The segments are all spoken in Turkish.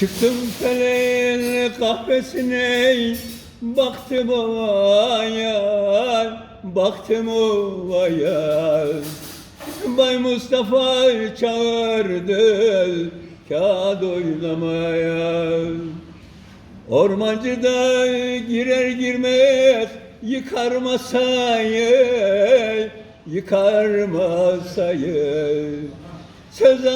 Çıktım feleğin kahvesine Baktım ovaya Baktım ovaya Bay Mustafa çağırdı Kağıt oynamaya Ormancıda girer girmez Yıkar masayı Yıkar masayı Söz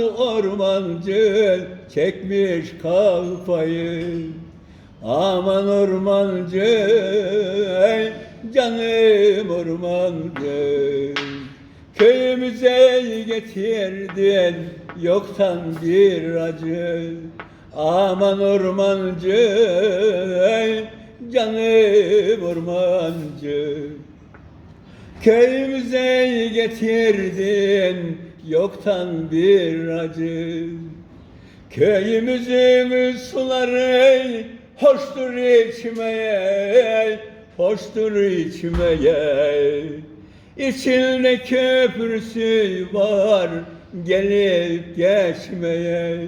ormancı çekmiş kafayı. Aman ormancı canım ormancı. Köyümüze getirdin yoktan bir acı. Aman ormancı canım ormancı Köyümüze getirdin yoktan bir acı. Köyümüzün suları hoştur içmeye Hoştur içmeye İçinde köprüsü var gelip geçmeye.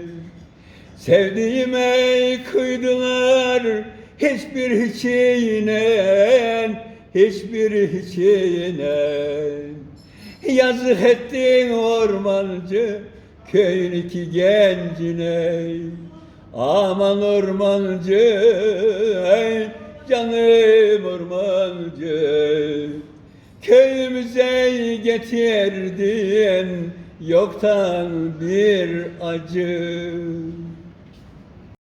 Sevdiğime kıydılar hiçbir hiçine Hiçbir hiçine Yazık ettin ormancı köyün iki gencine. Aman ormancı ey canım ormancı Köyümüze getirdin yoktan bir acı